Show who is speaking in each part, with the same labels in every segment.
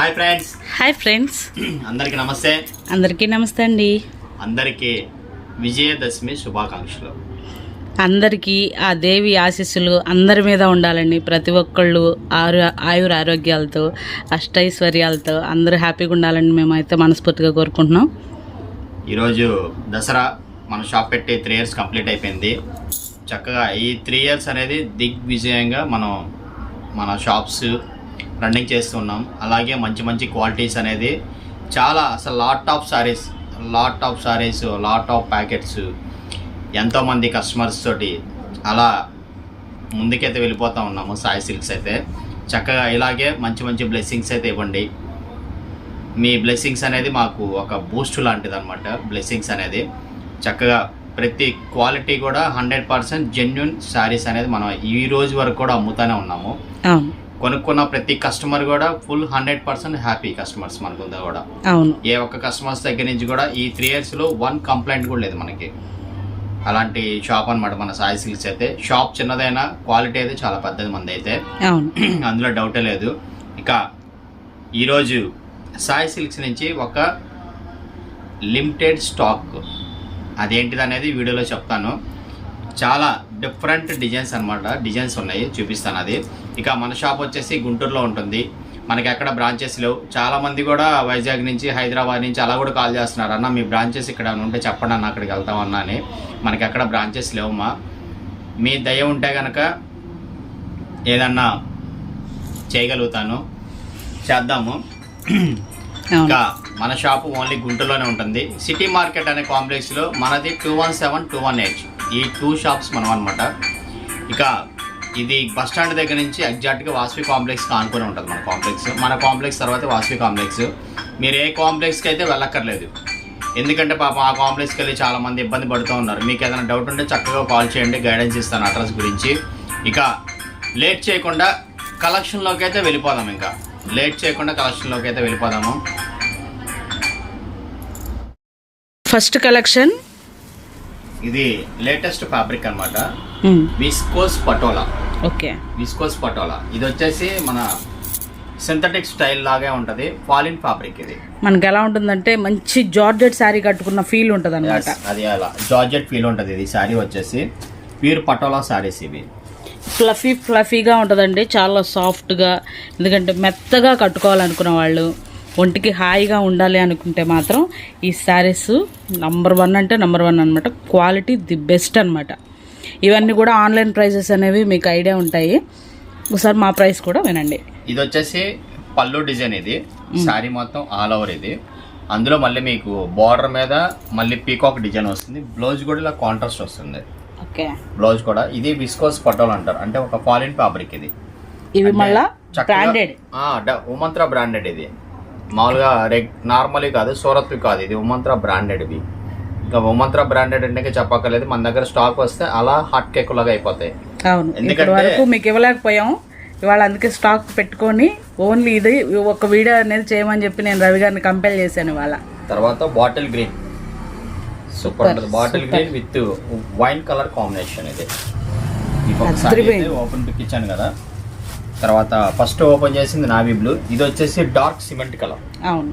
Speaker 1: Hi friends.
Speaker 2: Hi friends.
Speaker 1: అందరికీ నమస్తే.
Speaker 2: అందరికీ నమస్తే అండి.
Speaker 1: అందరికీ విజయదశమి శుభాకాంక్షలు.
Speaker 2: అందరికీ ఆ దేవి ఆశీస్సులు అందరి మీద ఉండాలండి. ప్రతి ఒక్కళ్ళు ఆరు ఆయుర ఆరోగ్యాలతో అష్టైశ్వర్యాలతో అందరూ హ్యాపీగా ఉండాలని మేమైతే మనస్ఫూర్తిగా కోరుకుంటున్నాం.
Speaker 1: ఈరోజు దసరా మన షాప్ పెట్టి త్రీ ఇయర్స్ కంప్లీట్ అయిపోయింది. చక్కగా ఈ త్రీ ఇయర్స్ అనేది దిగ్విజయంగా మనం మన షాప్స్ రన్నింగ్ చేస్తున్నాం. అలాగే మంచి మంచి క్వాలిటీస్ అనేది చాలా అసలు lot of saris lot of saris lot of packets ఎంతోమంది కస్టమర్స్ తోటి అలా ముందుకైతే వెళ్ళిపోతూ ఉన్నాము సాయి సిల్క్స్ అయితే. చక్కగా ఇలాగే మంచి మంచి బ్లెస్సింగ్స్ అయితే ఇవ్వండి. మీ బ్లెస్సింగ్స్ అనేది మాకు ఒక బూస్ట్ లాంటిది అనమాట బ్లెస్సింగ్స్ అనేది. చక్కగా ప్రతి క్వాలిటీ కూడా హండ్రెడ్ పర్సెంట్ జెన్యున్ శారీస్ అనేది మనం ఈ రోజు వరకు కూడా అమ్ముతూనే ఉన్నాము. కొనుక్కున్న ప్రతి కస్టమర్ కూడా full hundred percent happy customers మనకు కూడా.
Speaker 2: అవును.
Speaker 1: ఏ ఒక్క కస్టమర్స్ దగ్గర నుంచి కూడా ఈ త్రీ ఇయర్స్లో వన్ కంప్లైంట్ కూడా లేదు మనకి. అలాంటి షాప్ అన్నమాట మన సాయి సిల్క్స్ అయితే. షాప్ చిన్నదైనా క్వాలిటీ అయితే చాలా పెద్దది మంది అయితే అందులో డౌటే లేదు. ఇక ఈరోజు సాయి సిల్క్స్ నుంచి ఒక లిమిటెడ్ స్టాక్ అదేంటిది అనేది వీడియోలో చెప్తాను. చాలా డిఫరెంట్ డిజైన్స్ అన్నమాట. డిజైన్స్ ఉన్నాయి చూపిస్తాను అది. ఇక మన షాప్ వచ్చేసి గుంటూరులో ఉంటుంది. మనకి ఎక్కడ బ్రాంచెస్ లేవు. చాలా మంది కూడా వైజాగ్ నుంచి హైదరాబాద్ నుంచి అలా కూడా కాల్ చేస్తున్నారు. అన్న మీ బ్రాంచెస్ ఇక్కడ ఉంటే చెప్పండి అన్న అక్కడికి వెళ్తామన్నా అని. మనకి ఎక్కడ బ్రాంచెస్ లేవమ్మా. మీ దయ ఉంటే కనుక ఏదన్నా చేయగలుగుతాను. చేద్దాము. ఇంకా మన షాపు ఓన్లీ గుంటూరులోనే ఉంటుంది. సిటీ మార్కెట్ అనే కాంప్లెక్స్లో మనది two one seven two one eight ఈ టూ షాప్స్ మనం అనమాట ఇక ఇది బస్ స్టాండ్ దగ్గర నుంచి ఎగ్జాక్ట్గా వాసవి కాంప్లెక్స్ ఆనుకొని ఉంటుంది మన కాంప్లెక్స్. మన కాంప్లెక్స్ తర్వాత వాసవి కాంప్లెక్స్. మీరు ఏ కాంప్లెక్స్కి అయితే వెళ్ళక్కర్లేదు. ఎందుకంటే పాప ఆ కాంప్లెక్స్కి వెళ్ళి చాలా మంది ఇబ్బంది పడుతూ ఉన్నారు. మీకు ఏదైనా డౌట్ ఉంటే చక్కగా కాల్ చేయండి గైడెన్స్ ఇస్తాను అడ్రస్ గురించి. ఇక లేట్ చేయకుండా కలెక్షన్లోకి అయితే వెళ్ళిపోదాం ఇంకా. లేట్ చేయకుండా కలెక్షన్లోకి అయితే వెళ్ళిపోదాము.
Speaker 2: ఫస్ట్ కలెక్షన్
Speaker 1: ఇది లేటెస్ట్ ఫ్యాబ్రిక్ అన్నమాట. Viscose patola
Speaker 2: okay.
Speaker 1: Viscose patola ఇది వచ్చేసి మన సింథటిక్ స్టైల్ లాగే ఉంటది. ఫాలిన్ ఫ్యాబ్రిక్ ఇది.
Speaker 2: మనకి ఎలా ఉంటుందంటే మంచి జార్జెట్ శారీ కట్టుకున్న ఫీల్ ఉంటుంది అనమాట
Speaker 1: అది అలా. జార్జెట్ ఫీల్ ఉంటది ఇది శారీ వచ్చేసి. ప్యూర్ పటోలా శారీస్ ఇవి.
Speaker 2: ఫ్లఫీ ఫ్లఫీగా ఉంటుందండి. చాలా సాఫ్ట్గా ఎందుకంటే మెత్తగా కట్టుకోవాలనుకున్న వాళ్ళు. ఒంటికి హాయిగా ఉండాలి అనుకుంటే మాత్రం ఈ శారీస్ నంబర్ వన్ అంటే నంబర్ వన్ అనమాట క్వాలిటీ ది బెస్ట్ అనమాట ఇవన్నీ కూడా ఆన్లైన్ ప్రైజెస్ అనేవి మీకు ఐడియా ఉంటాయి. ఒకసారి మా ప్రైస్ కూడా వినండి.
Speaker 1: ఇది వచ్చేసి పళ్ళు డిజైన్ ఇది. శారీ మొత్తం ఆల్ ఓవర్ ఇది. అందులో మళ్ళీ మీకు బార్డర్ మీద మళ్ళీ పీకాక్ డిజైన్ వస్తుంది. బ్లౌజ్ కూడా ఇలా కాంట్రాస్ట్ వస్తుంది.
Speaker 2: ఓకే.
Speaker 1: బ్లౌజ్ కూడా. ఇది విస్కోస్ పటోల్ అంటారు. అంటే ఒక ఫాలిన్ ఫ్యాబ్రిక్ ఇది.
Speaker 2: ఇవి మళ్ళా బ్రాండెడ్.
Speaker 1: ఉమంత్రా బ్రాండెడ్ ఇది. మామూలుగా రెగ్ నార్మల్ కాదు సూరత్ కాదు. ఇది ఉమంత్రా బ్రాండెడ్ ఇవి ఇంకా ఉమంత్రా బ్రాండెడ్ అంటే చెప్పక్కర్లేదు. మన దగ్గర స్టాక్ వస్తే అలా హాట్ కేక్ లాగా అయిపోతాయి.
Speaker 2: అవును.
Speaker 1: ఎందుకంటే-
Speaker 2: మీకు ఇవ్వలేకపోయాం. ఇవాళ అందుకే స్టాక్ పెట్టుకొని ఓన్లీ ఇది ఒక వీడియో అనేది చేయమని చెప్పి నేను రవి గారిని కంపెల్ చేశాను ఇవాళ.
Speaker 1: తర్వాత బాటిల్ గ్రీన్ సూపర్ ఉంటుంది. Bottle green with wine colour combination ఇది. ఓపెన్ పిక్ ఇచ్చాను కదా. తర్వాత ఫస్ట్ ఓపెన్ చేసింది నావీ బ్లూ. ఇది వచ్చేసి డార్క్ సిమెంట్ కలర్.
Speaker 2: అవును.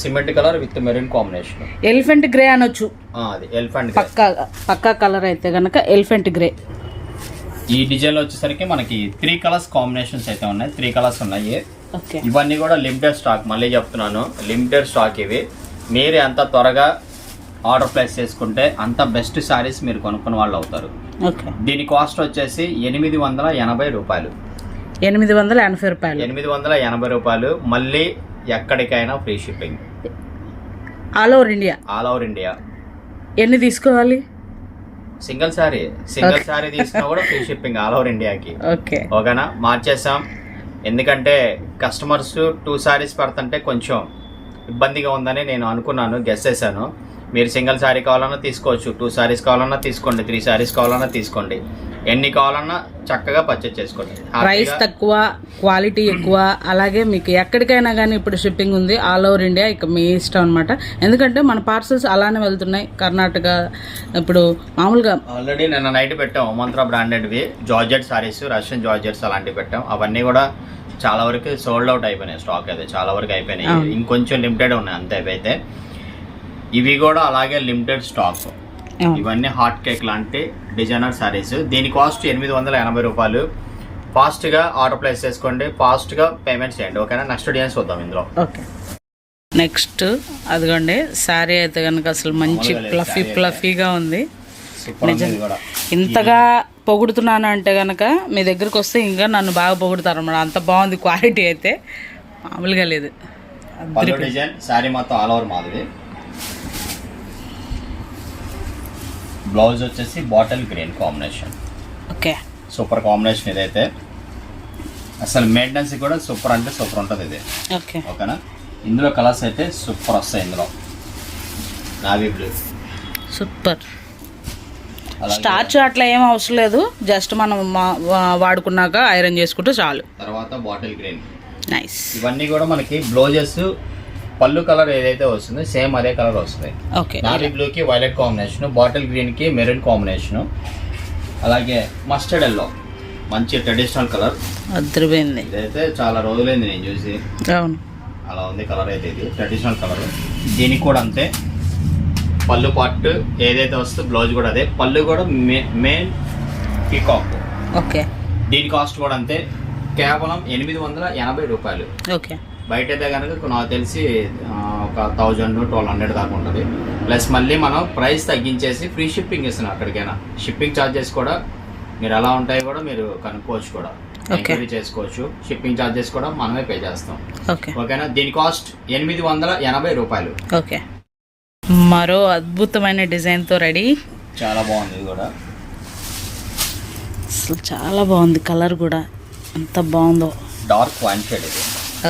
Speaker 1: Cement colour with maroon combination.
Speaker 2: Elephant grey అనొచ్చు.
Speaker 1: అది ఎలిఫెంట్
Speaker 2: పక్కా పక్కా కలర్ అయితే గనక ఎలిఫెంట్ గ్రే.
Speaker 1: ఈ డిజైన్ వచ్చేసరికి మనకి త్రీ కలర్స్ కాంబినేషన్స్ అయితే ఉన్నాయి. త్రీ కలర్స్ ఉన్నాయి.
Speaker 2: ఓకే.
Speaker 1: ఇవన్నీ కూడా లిమిటెడ్ స్టాక్. మళ్ళీ చెప్తున్నాను లిమిటెడ్ స్టాక్ ఇవి. మీరు ఎంత త్వరగా ఆర్డర్ ప్లేస్ చేసుకుంటే అంత బెస్ట్ శారీస్ మీరు కొనుక్కున్న వాళ్ళు అవుతారు.
Speaker 2: ఓకే.
Speaker 1: దీని కాస్ట్ వచ్చేసి ఎనిమిది వందల ఎనభై రూపాయలు.
Speaker 2: ఎనిమిది వందల ఎనభై రూపాయలు.
Speaker 1: ఎనిమిది వందల ఎనభై రూపాయలు. మళ్ళీ ఎక్కడికైనా free shipping.
Speaker 2: All over India
Speaker 1: all over India
Speaker 2: ఎన్ని తీసుకోవాలి?
Speaker 1: సింగిల్ శారీ సింగిల్ శారీ తీసుకున్నా కూడా ఫ్రీ షిప్పింగ్ ఆల్ ఓవర్ ఇండియాకి
Speaker 2: ఓకే
Speaker 1: ఓకేనా? మార్చేసాం ఎందుకంటే కస్టమర్స్ టూ శారీస్ పెడుతుంటే కొంచెం ఇబ్బందిగా ఉందని నేను అనుకున్నాను గెస్ చేశాను. మీరు సింగిల్ శారీ కావాలన్నా తీసుకోవచ్చు టూ శారీస్ కావాలన్నా తీసుకోండి త్రీ శారీస్ కావాలన్నా తీసుకోండి. ఎన్ని కావాలన్నా చక్కగా పర్చేజ్ చేసుకోండి.
Speaker 2: ప్రైస్ తక్కువ క్వాలిటీ ఎక్కువ అలాగే మీకు ఎక్కడికైనా కానీ ఇప్పుడు షిప్పింగ్ ఉంది ఆల్ ఓవర్ ఇండియా ఇక మీ ఇష్టం అనమాట ఎందుకంటే మన పార్సల్స్ అలానే వెళ్తున్నాయి కర్ణాటక ఇప్పుడు మామూలుగా
Speaker 1: ఆల్రెడీ నిన్న నైట్ పెట్టాం మంత్ర బ్రాండెడ్వి జార్జెట్ సారీస్ రష్యన్ జార్జెట్స్ అలాంటివి పెట్టాం. అవన్నీ కూడా చాలా వరకు సోల్డ్ అవుట్ అయిపోయినాయి స్టాక్ అయితే చాలా వరకు అయిపోయినాయి. ఇంకొంచెం లిమిటెడ్ ఉన్నాయి అంతే అయితే ఇవి కూడా అలాగే లిమిటెడ్ స్టాక్. ఇవన్నీ హాట్ కేక్ లాంటి డిజైనర్ సారీస్ దీని కాస్ట్ ఎనిమిది వందల ఎనభై రూపాయలు. ఫాస్ట్గా ఆర్డర్ ప్లేస్ చేసుకోండి. ఫాస్ట్గా పేమెంట్ చేయండి. ఓకేనా నెక్స్ట్ డిజైన్స్ చూద్దాం ఇందులో.
Speaker 2: ఓకే నెక్స్ట్ అదిగోండి శారీ అయితే కనుక అసలు మంచి ప్లఫీ. ప్లఫీగా ఉంది. ఇంతగా పొగుడుతున్నాను అంటే కనుక మీ దగ్గరికి వస్తే ఇంకా నన్ను బాగా పొగుడుతారు అన్నమాట. అంత బాగుంది క్వాలిటీ అయితే. మామూలుగా లేదు.
Speaker 1: డిజైన్ శారీ మొత్తం ఆల్ ఓవర్ మాదిరి. బ్లౌజ్ వచ్చేసి bottle green combination.
Speaker 2: Okay.
Speaker 1: Super combination ఇదైతే. అసలు మెయింటెనెన్స్ కూడా సూపర్ అంటే సూపర్ ఉంటుంది ఇది.
Speaker 2: ఓకే.
Speaker 1: ఓకేనా? ఇందులో కలర్స్ అయితే సూపర్ వస్తాయి ఇందులో. Navy blue
Speaker 2: super. స్టార్చ్ అట్లా ఏం అవసరం లేదు. జస్ట్ మనం వాడుకున్నాక ఐరన్ చేసుకుంటే చాలు.
Speaker 1: తర్వాత బాటిల్ గ్రీన్.
Speaker 2: నైస్
Speaker 1: ఇవన్నీ కూడా మనకి బ్లౌజెస్ పళ్ళు కలర్ ఏదైతే వస్తుందో సేమ్ అదే కలర్ వస్తుంది.
Speaker 2: ఓకే.
Speaker 1: నావీ బ్లూకి వైలెట్ కాంబినేషన్ బాటిల్ గ్రీన్కి మెరూన్ కాంబినేషన్ అలాగే మస్టర్డ్ ఎల్లో. మంచి ట్రెడిషనల్ కలర్.
Speaker 2: అద్దరిపోయింది
Speaker 1: ఇదైతే చాలా రోజులైంది నేను చూసి.
Speaker 2: అవును.
Speaker 1: అలా ఉంది కలర్ అయితే ఇది ట్రెడిషనల్ కలర్. దీనికి కూడా అంతే. పళ్ళు పార్ట్ ఏదైతే వస్తుందో బ్లౌజ్ కూడా అదే. పళ్ళు కూడా మెయిన్ పీకాక్.
Speaker 2: ఓకే.
Speaker 1: దీని కాస్ట్ కూడా అంతే. కేవలం ఎనిమిది వందల ఎనభై రూపాయలు.
Speaker 2: ఓకే.
Speaker 1: బయట అయితే కనుక నాకు తెలిసి ఒక థౌజండ్ ట్వెల్వ్ హండ్రెడ్ దాకా ఉంటుంది. ప్లస్ మళ్ళీ మనం ప్రైస్ తగ్గించేసి ఫ్రీ షిప్పింగ్ ఇస్తున్నాం అక్కడికైనా. షిప్పింగ్ ఛార్జెస్ కూడా మీరు ఎలా ఉంటాయో కూడా మీరు కనుక్కోవచ్చు కూడా. ఎంక్వైరీ చేసుకోవచ్చు. షిప్పింగ్ ఛార్జెస్ కూడా మనమే పే చేస్తాం.
Speaker 2: ఓకే
Speaker 1: ఓకేనా? దీని కాస్ట్ ఎనిమిది వందల ఎనభై రూపాయలు.
Speaker 2: ఓకే మరో అద్భుతమైన డిజైన్తో రెడీ.
Speaker 1: చాలా బాగుంది కూడా.
Speaker 2: అసలు చాలా బాగుంది. కలర్ కూడా ఎంత బాగుందో.
Speaker 1: డార్క్ వైన్ షేడ్ ఇది.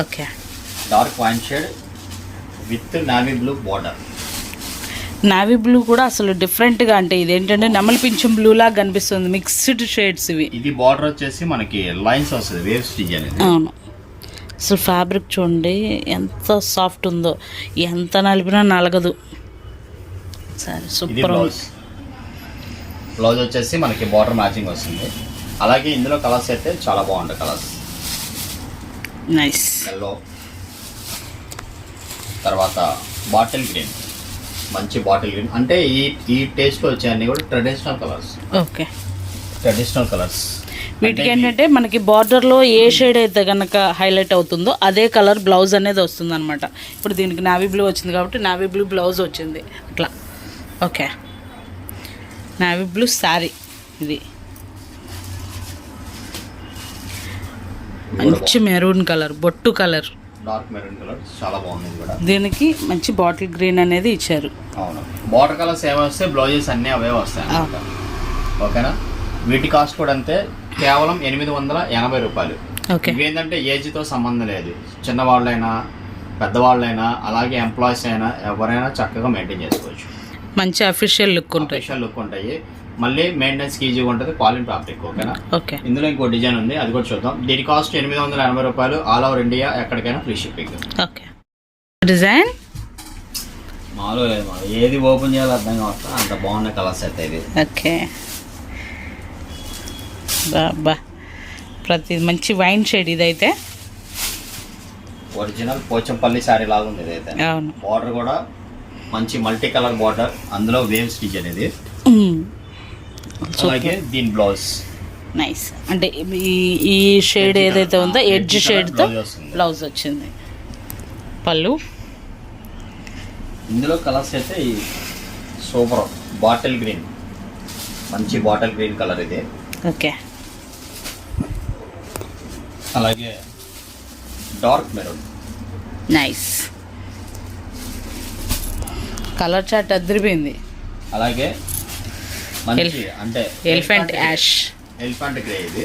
Speaker 2: Okay
Speaker 1: dark wine shade with navy blue border
Speaker 2: navy blue కూడా అసలు డిఫరెంట్గా అంటే ఇదేంటంటే నెమలి పింఛం బ్లూ లాగా కనిపిస్తుంది. మిక్స్డ్ షేడ్స్ ఇవి.
Speaker 1: ఇది బార్డర్ వచ్చేసి మనకి లైన్స్ వస్తుంది వేవ్స్ డిజైన్ ఇది
Speaker 2: అవును. అసలు ఫ్యాబ్రిక్ చూడండి ఎంత సాఫ్ట్ ఉందో ఎంత నలిపినా నలగదు. సరే
Speaker 1: ఇది
Speaker 2: సూపర్
Speaker 1: బ్లౌజ్ బ్లౌజ్ వచ్చేసి మనకి బార్డర్ మ్యాచింగ్ వస్తుంది. అలాగే ఇందులో కలర్స్ అయితే చాలా బాగుంటాయి కలర్స్
Speaker 2: నైస్
Speaker 1: ఎల్లో తర్వాత బాటిల్ గ్రీన్ మంచి బాటిల్ గ్రీన్ అంటే ఈ ఈ టేస్ట్లో వచ్చాయన్నీ కూడా traditional colours
Speaker 2: okay.
Speaker 1: Traditional colours
Speaker 2: వీటికి ఏంటంటే మనకి బార్డర్లో ఏ షేడ్ అయితే కనుక హైలైట్ అవుతుందో అదే కలర్ బ్లౌజ్ అనేది వస్తుంది అనమాట ఇప్పుడు దీనికి నావీ బ్లూ వచ్చింది కాబట్టి నావీ బ్లూ బ్లౌజ్ వచ్చింది. అట్లా. ఓకే. నావీ బ్లూ శారీ ఇది. మంచి మెరూన్ కలర్ బొట్టు కలర్
Speaker 1: డార్క్ మెరూన్ కలర్ చాలా బాగుంది కూడా.
Speaker 2: దీనికి మంచి బాటిల్ గ్రీన్ అనేది ఇచ్చారు.
Speaker 1: అవును. బార్డర్ కలర్స్ ఏమొస్తే బ్లౌజెస్ అన్నీ అవే వస్తాయి ఓకేనా? వీటి కాస్ట్ కూడా అంతే. కేవలం ఎనిమిది వందల ఎనభై రూపాయలు. ఇవేంటంటే ఏజ్తో సంబంధం లేదు. చిన్నవాళ్ళైనా పెద్దవాళ్ళైనా అలాగే ఎంప్లాయీస్ అయినా ఎవరైనా చక్కగా మెయింటైన్ చేసుకోవచ్చు.
Speaker 2: మంచి అఫీషియల్ లుక్ ఉంటాయి
Speaker 1: స్పెషల్ లుక్ ఉంటాయి. మళ్ళీ మెయింటెనెన్స్ ఈజీగా ఉంటుంది క్వాలిటీ ఫ్యాబ్రిక్ ఓకేనా?
Speaker 2: ఓకే.
Speaker 1: ఇందులో ఇంకో డిజైన్ ఉంది అది కూడా చూద్దాం. దీని కాస్ట్ ఎనిమిది వందల ఎనభై రూపాయలు ఆల్ ఓవర్ ఇండియా ఎక్కడికైనా ఫ్రీ షిప్పింగ్
Speaker 2: ఓకే. డిజైన్?
Speaker 1: మామూలుగా లేదు మామూలు ఏది ఓపెన్ చేయాలో అర్థం కావట్లా అంత బాగున్న కలర్స్ అయితే ఇది
Speaker 2: ఓకే. బాబా ప్రతి మంచి వైన్ షేడ్ ఇదైతే.
Speaker 1: ఒరిజినల్ పోచంపల్లి శారీ లాగా ఉంది ఇదైతే.
Speaker 2: అవును.
Speaker 1: బార్డర్ కూడా మంచి మల్టీ కలర్ బార్డర్ అందులో వేవ్స్ డిజైన్ ఇది. అలాగే దీని బ్లౌజ్.
Speaker 2: నైస్ అంటే ఈ షేడ్ ఏదైతే ఉందో ఎడ్జ్ షేడ్తో
Speaker 1: వస్తుంది.
Speaker 2: బ్లౌజ్ వచ్చింది. పళ్ళు.
Speaker 1: ఇందులో కలర్స్ అయితే సూపర్. Bottle green. మంచి బాటిల్ గ్రీన్ కలర్ ఇది.
Speaker 2: ఓకే.
Speaker 1: అలాగే dark maroon.
Speaker 2: Nice colour chart అదిరిపోయింది.
Speaker 1: అలాగే అంటే
Speaker 2: ఎలిఫెంట్ యాష్.
Speaker 1: ఎలిఫెంట్ గ్రే ఇది.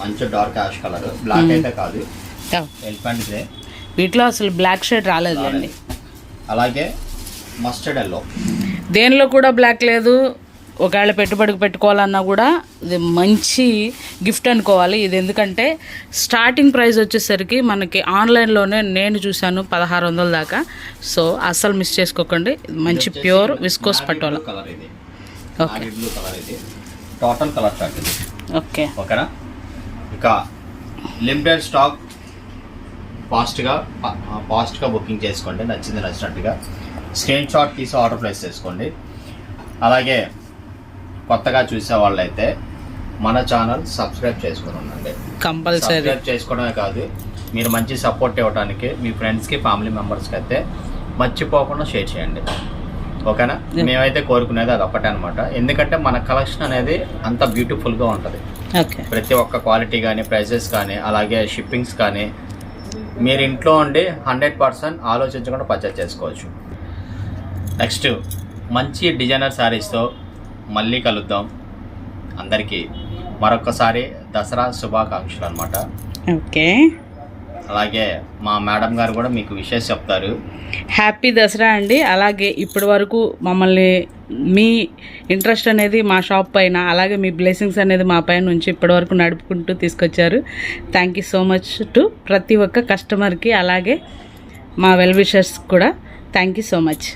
Speaker 1: మంచి డార్క్ యాష్ కలర్. బ్లాక్. అయితే కాదు. Elephant grey.
Speaker 2: వీటిలో అసలు బ్లాక్ షేడ్ రాలేదులేండి
Speaker 1: అలాగే మస్టర్డ్ ఎల్లో.
Speaker 2: దేనిలో కూడా బ్లాక్ లేదు. ఒకవేళ పెట్టుబడికి పెట్టుకోవాలన్నా కూడా ఇది మంచి గిఫ్ట్ అనుకోవాలి. ఇది ఎందుకంటే స్టార్టింగ్ ప్రైస్ వచ్చేసరికి మనకి ఆన్లైన్లోనే నేను చూశాను పదహారు వందల దాకా. సో అస్సలు మిస్ చేసుకోకండి. మంచి pure viscose okay
Speaker 1: navy blue colour ఇది. టోటల్ కలర్ చార్ట్ ఇది.
Speaker 2: ఓకే
Speaker 1: ఓకేనా? ఇక లిమిటెడ్ స్టాక్ ఫాస్ట్గా ఫాస్ట్గా బుకింగ్ చేసుకోండి నచ్చింది నచ్చినట్టుగా. స్క్రీన్ షాట్ తీసి ఆర్డర్ ప్లేస్ చేసుకోండి. అలాగే కొత్తగా చూసే వాళ్ళైతే మన ఛానల్ సబ్స్క్రైబ్ చేసుకుని ఉండండి.
Speaker 2: కంపల్సరీ.
Speaker 1: సబ్స్క్రైబ్ చేసుకోవడమే కాదు మీరు మంచి సపోర్ట్ ఇవ్వడానికి మీ ఫ్రెండ్స్కి ఫ్యామిలీ మెంబర్స్కి అయితే మర్చిపోకుండా షేర్ చేయండి. ఓకేనా? మేమైతే కోరుకునేది అది ఒక్కటే అనమాట ఎందుకంటే మన కలెక్షన్ అనేది అంత బ్యూటిఫుల్గా ఉంటుంది. ప్రతి ఒక్క క్వాలిటీ కానీ ప్రైసెస్ కానీ అలాగే షిప్పింగ్స్ కానీ మీరు ఇంట్లో ఉండి హండ్రెడ్ పర్సెంట్ ఆలోచించకుండా పర్చేస్ చేసుకోవచ్చు. నెక్స్ట్ మంచి డిజైనర్ శారీస్తో మళ్ళీ కలుద్దాం. అందరికీ మరొకసారి దసరా శుభాకాంక్షలు అనమాట
Speaker 2: ఓకే.
Speaker 1: అలాగే మా మేడం గారు కూడా మీకు విషయం చెప్తారు.
Speaker 2: హ్యాపీ దసరా అండి. అలాగే ఇప్పటి వరకు మమ్మల్ని మీ ఇంట్రెస్ట్ అనేది మా షాప్ పైన అలాగే మీ బ్లెస్సింగ్స్ అనేది మా పైన నుంచి ఇప్పటి వరకు నడుపుకుంటూ తీసుకొచ్చారు. Thank you so much to ప్రతి ఒక్క కస్టమర్కి అలాగే మా వెల్ విషర్స్ కూడా. Thank you so much